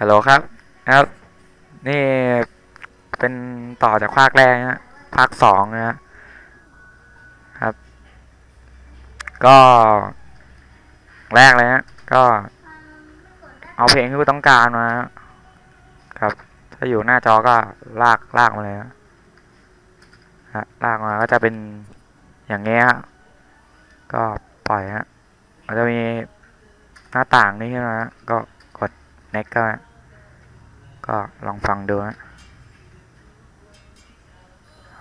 ฮัลโหลครับครับ นี่เป็นต่อจากภาคแรกนะฮะภาคสองนะฮะครับ ก็แรกเลยฮะก็เอาเพลงที่ต้องการมาครับ ถ้าอยู่หน้าจอก็ลากลากมาเลยฮะฮะลากมาก็จะเป็นอย่างเงี้ยฮะก็ปล่อยฮะมันจะมีหน้าต่างนี้ขึ้นมฮะก็กด next ก็ ก็ลองฟังดูฮะ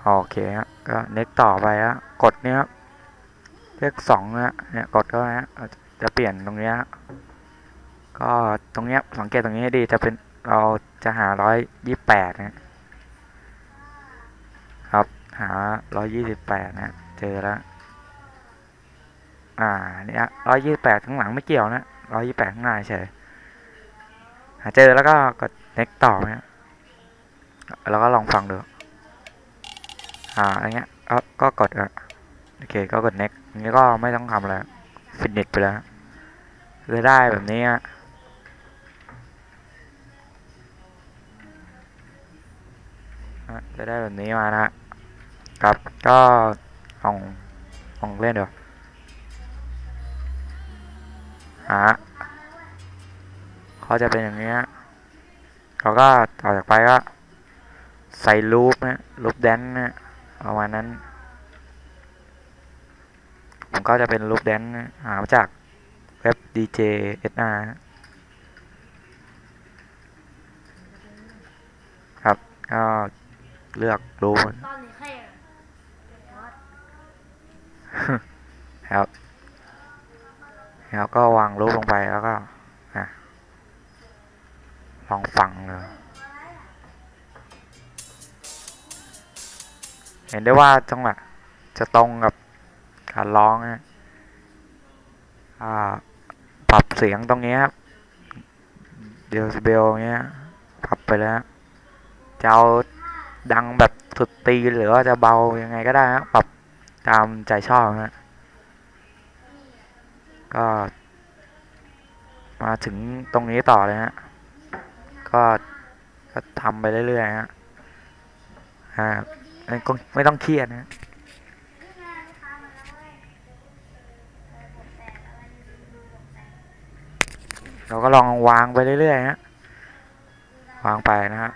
โอเคฮะก็ next ต่อไปฮะกดเนี้ยเลขสองนะเนี่ยกดเข้าไปฮะจะเปลี่ยนตรงเนี้ยฮะก็ตรงเนี้ยสังเกตตรงนี้ให้ดีจะเป็นเราจะหาร้อยยี่แปดนะครับหาร้อยยี่สิบแปดนะเจอแล้วอ่าเนี่ยร้อยยี่แปดข้างหลังไม่เกี่ยวนะร้อยยี่แปดข้างหน้าเฉยหาเจอแล้วก็กด next ต่อเนะแล้วก็ลองฟังดูอ่าอะไรเงี้ยก็ก็กดอะโอเคก็กด next อย่างนี้ก็ไม่ต้องทำอะไรฟินิชไปแล้วเลยได้แบบนี้อะฮะจะได้แบบนี้มานะฮะครับก็ลองลองเล่นดูหาเขาจะเป็นอย่างนี้ฮะ เราก็ต่อจากไปก็ใส่ลูปนะลูปแดนนะประมาณนั้น ผมก็จะเป็นลูปแดนนะหามาจากเว็บ DJ SR ครับก็เลือกรูปนนี้ใครอะครับแล้วก็วางรูปลงไปแล้วก็ ลองฟังเลยเห็นได้ว่าจังหวะจะตรงกับการร้องนะอ่าปรับเสียงตรงนี้ครับเดซิเบลเงี้ยปรับไปแล้วจะเอาดังแบบสุดตีหรือว่าจะเบายังไงก็ได้ครับปรับตามใจชอบนะก็มาถึงตรงนี้ต่อเลยฮะ ก็ก็ทำไปเรื่อยๆฮะอ่าไม่ต้องไม่ต้องเครียดนะเราก็ลองวางไปเรื่อยๆฮะ วางไปนะฮะ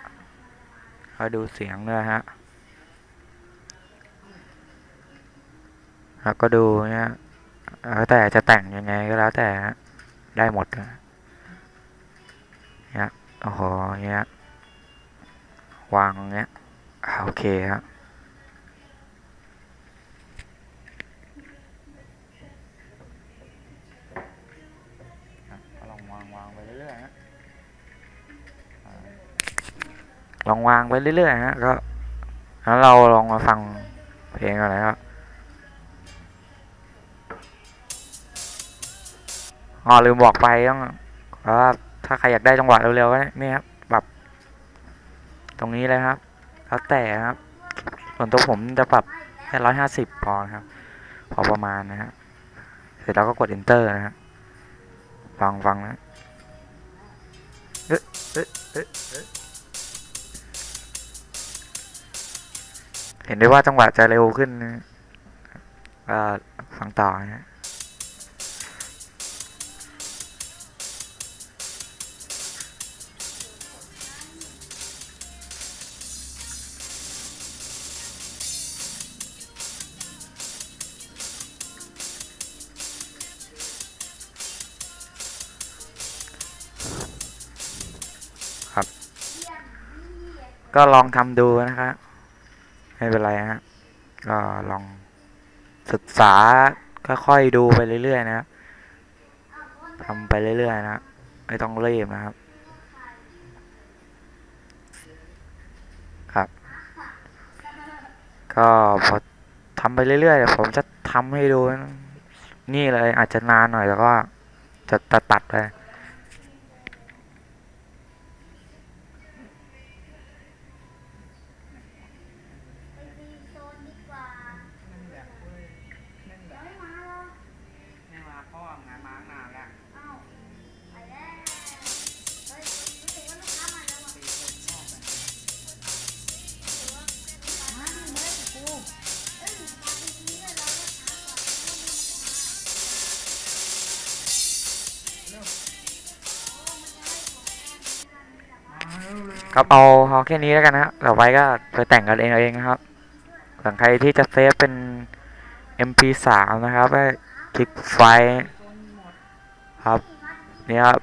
แล้วดูเสียงด้วยฮะแล้วก็ดูเนี่ยแล้วแต่จะแต่งยังไงก็แล้วแต่ฮะได้หมดนะเนี่ย โอ้โหเนี่ยวางอย่างเงี้ยอ่าโอเคฮะอะก็ลองวางวางไปเรื่อยๆฮะอ่าลองวางไปเรื่อยๆฮะก็แล้วเราลองมาฟังเพลงอะไรครับอ๋อลืมบอกไปต้องว่า ถ้าใครอยากได้จังหวะเร็วๆก็นี่ครับปรับ ตรงนี้เลยครับ แล้วแต่ครับ ส่วนตัวผมจะปรับแค่ร้อยห้าสิบพอนะครับ พอประมาณนะฮะเสร็จแล้วก็กด enter นะฮะฟังฟังนะเอ๊ะเอ๊ะเอ๊ะเอ๊ะเห็นได้ว่าจังหวะจะเร็วขึ้นนะก็ฟังต่อนะฮะ ก็ลองทำดูนะครับไม่เป็นไรฮะก็ลองศึกษาค่อยๆดูไปเรื่อยๆนะครับทำไปเรื่อยๆนะครับไม่ต้องรีบนะครับ ครับ ก็พอทำไปเรื่อยๆเดี๋ยวผมจะทำให้ดู นี่เลยอาจจะนานหน่อยแล้วก็จะตัดตัดๆไป ครับเอาเอาแค่นี้แล้วกันนะครับต่อไปก็ไปแต่งกันเองเองนะครับส่วนใครที่จะเซฟเป็น MP3 นะครับก็คลิกไฟล์ครับนี่ครับ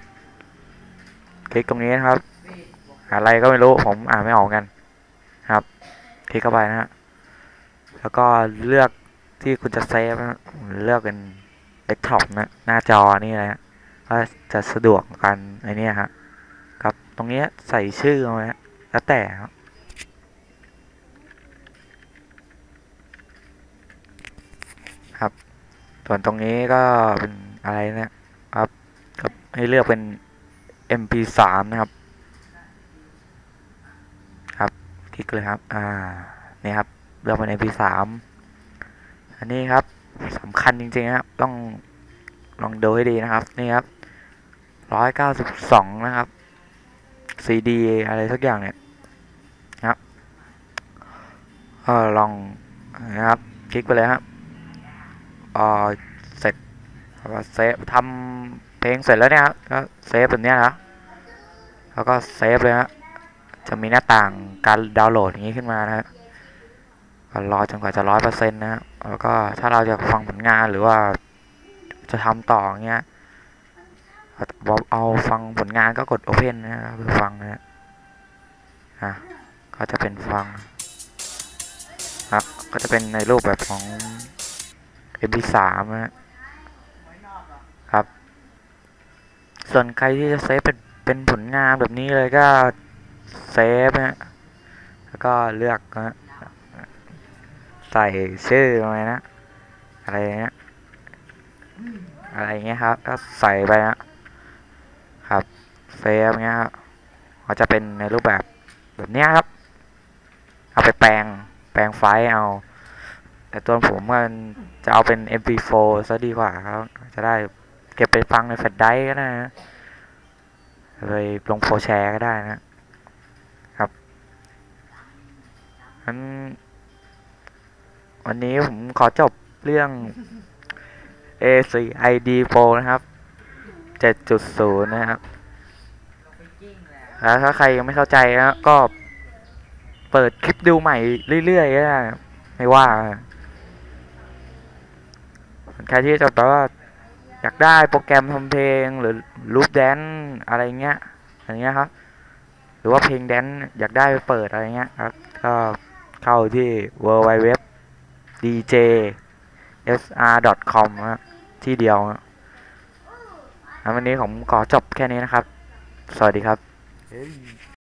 คลิกตรงนี้นะครับ อะไรก็ไม่รู้ผมอ่านไม่ออกกันครับ คลิกเข้าไปนะฮะแล้วก็เลือกที่คุณจะเซฟนะเลือกเป็นเ e กท็อปนะหน้าจอนี่นะฮะก็จะสะดวกกันไอเนี้ยฮะ ตรงนี้ใส่ชื่อเอาไว้แล้วแต่ครับครับ ส่วนตรงนี้ก็เป็นอะไรนะครับครับให้เลือกเป็น MP3 นะครับ ครับคลิกเลยครับ อ่านี่ครับเลือกเป็น MP3 อันนี้ครับสำคัญจริงๆครับต้องลองดูให้ดีนะครับ นี่ครับร้อยเก้าสิบสองนะครับ CD อะไรสักอย่างเนี่ยนะครับเออลองนะครับคลิกไปเลยครับเออเสร็จแล้วก็เซฟทำเพลงเสร็จแล้วเนี่ยครับก็เซฟแบบนี้นะแล้วก็เซฟเลยฮะจะมีหน้าต่างการดาวน์โหลดอย่างนี้ขึ้นมานะฮะก็รอจนกว่าจะร้อยเปอร์เซ็นต์นะฮะแล้วก็ถ้าเราจะฟังผลงานหรือว่าจะทำต่ออย่างเงี้ย เอาเอาฟังผลงานก็กด Open นะครับเพื่อฟังนะฮะอะก็จะเป็นฟังอะก็จะเป็นในรูปแบบของ MP3 นะฮะครับ ส่วนใครที่จะเซฟเป็นเป็นผลงานแบบนี้เลยก็เซฟนะฮะแล้วก็เลือกนะฮะใส่ชื่อลงไปนะ อะไรเงี้ยอะไรเงี้ยครับก็ใส่ไปนะ เซฟเงี้ยครับก็จะเป็นในรูปแบบแบบนี้ครับ เอาไปแปลงแปลงไฟล์เอา แต่ตัวผมมันจะเอาเป็น MP4 ซะดีกว่าครับ จะได้เก็บไปฟังในแฟลชไดร์ก็ได้นะเลยลงโพแชร์ก็ได้นะครับงั้นวันนี้ผมขอจบเรื่อง A4ID Pro นะครับ 7.0 นะครับ แล้วถ้าใครยังไม่เข้าใจนะก็เปิดคลิปดูใหม่เรื่อยๆก็ได้ไม่ว่าใครที่จะแบบว่าอยากได้โปรแกรมทำเพลงหรือรูปแดนอะไรเงี้ยอะไรเงี้ยครับ หรือว่าเพลงแดนอยากได้ไปเปิดอะไรเงี้ยครับก็เข้าที่ w w w dj sr.com นะที่เดียวนะววันนี้ผมขอจบแค่นี้นะครับ สวัสดีครับ 可以